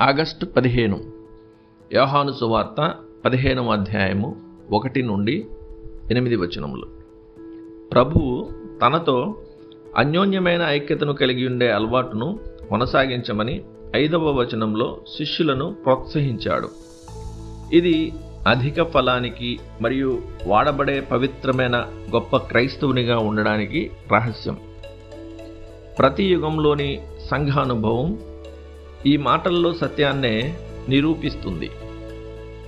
August పదిహేను. యోహాను సువార్త పదిహేనవ అధ్యాయము ఒకటి నుండి ఎనిమిది వచనములు. ప్రభువు తనతో అన్యోన్యమైన ఐక్యతను కలిగి ఉండే అలవాటును కొనసాగించమని ఐదవ వచనంలో శిష్యులను ప్రోత్సహించాడు. ఇది అధిక ఫలానికి మరియు వాడబడే పవిత్రమైన గొప్ప క్రైస్తవునిగా ఉండడానికి రహస్యం. ప్రతి యుగంలోని సంఘానుభవం ఈ మాటల్లో సత్యాన్నే నిరూపిస్తుంది.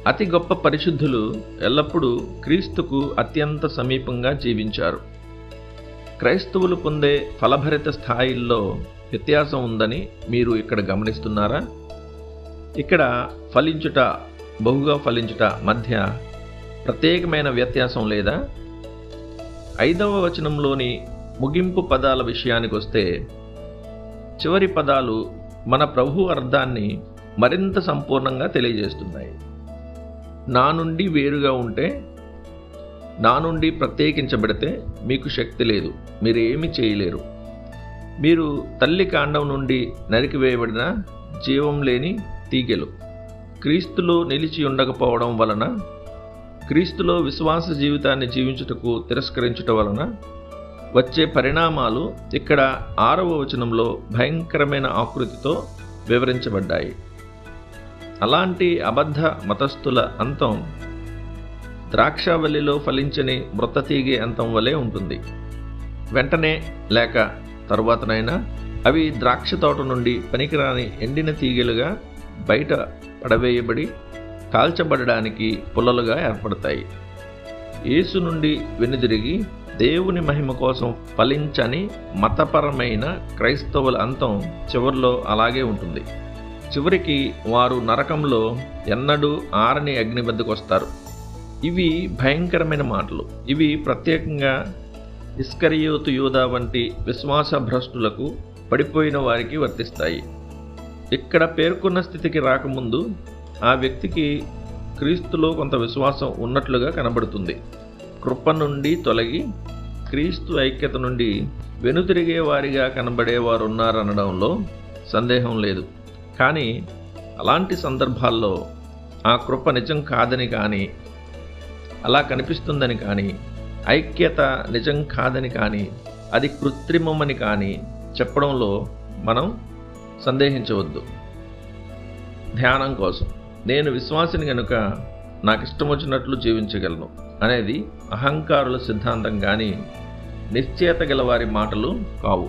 అతి గొప్ప పరిశుద్ధులు ఎల్లప్పుడూ క్రీస్తుకు అత్యంత సమీపంగా జీవించారు. క్రైస్తవులు పొందే ఫలభరిత స్థాయిల్లో వ్యత్యాసం ఉందని మీరు ఇక్కడ గమనిస్తున్నారా? ఇక్కడ ఫలించుట బహుగా ఫలించుట మధ్య ప్రత్యేకమైన వ్యత్యాసం లేదా? ఐదవ వచనంలోని ముగింపు పదాల విషయానికి వస్తే చివరి పదాలు మన ప్రభు అర్థాన్ని మరింత సంపూర్ణంగా తెలియజేస్తున్నాయి. నా నుండి వేరుగా ఉంటే నా నుండి ప్రత్యేకించబడితే మీకు శక్తి లేదు మీరు ఏమి చేయలేరు. మీరు తల్లి కాండం నుండి నరికివేయబడిన జీవం లేని తీగెలు. క్రీస్తులో నిలిచి ఉండకపోవడం వలన క్రీస్తులో విశ్వాస జీవితాన్ని జీవించుటకు తిరస్కరించుట వలన వచ్చే పరిణామాలు ఇక్కడ ఆరవ వచనంలో భయంకరమైన ఆకృతితో వివరించబడ్డాయి. అలాంటి అబద్ధ మతస్థుల అంతం ద్రాక్షావల్లిలో ఫలించని మృతతీగే అంతం వలె ఉంటుంది. వెంటనే లేక తరువాతనైనా అవి ద్రాక్ష తోట నుండి పనికిరాని ఎండిన తీగలుగా బయట పడవేయబడి కాల్చబడడానికి పుల్లలుగా ఏర్పడతాయి. యేసు నుండి వెనుదిరిగి దేవుని మహిమ కోసం ఫలించని మతపరమైన క్రైస్తవుల అంతం చివరిలో అలాగే ఉంటుంది. చివరికి వారు నరకంలో ఎన్నడూ ఆరని అగ్ని వద్దకు వస్తారు. ఇవి భయంకరమైన మాటలు. ఇవి ప్రత్యేకంగా ఇస్కరియోతు యూధా వంటి విశ్వాస భ్రష్టులకు పడిపోయిన వారికి వర్తిస్తాయి. ఇక్కడ పేర్కొన్న స్థితికి రాకముందు ఆ వ్యక్తికి క్రీస్తులో కొంత విశ్వాసం ఉన్నట్లుగా కనబడుతుంది. కృప నుండి తొలగి క్రీస్తు ఐక్యత నుండి వెనుతిరిగే వారిగా కనబడేవారు ఉన్నారనడంలో సందేహం లేదు. కానీ అలాంటి సందర్భాల్లో ఆ కృప నిజం కాదని కానీ అలా కనిపిస్తుందని కానీ ఐక్యత నిజం కాదని కానీ అది కృత్రిమమని కానీ చెప్పడంలో మనం సందేహించవద్దు. ధ్యానం కోసం. నేను విశ్వాసిని కనుక నాకు ఇష్టం వచ్చినట్లు జీవించగలను అనేది అహంకారుల సిద్ధాంతం కానీ నిశ్చయత గల వారి మాటలు కావు.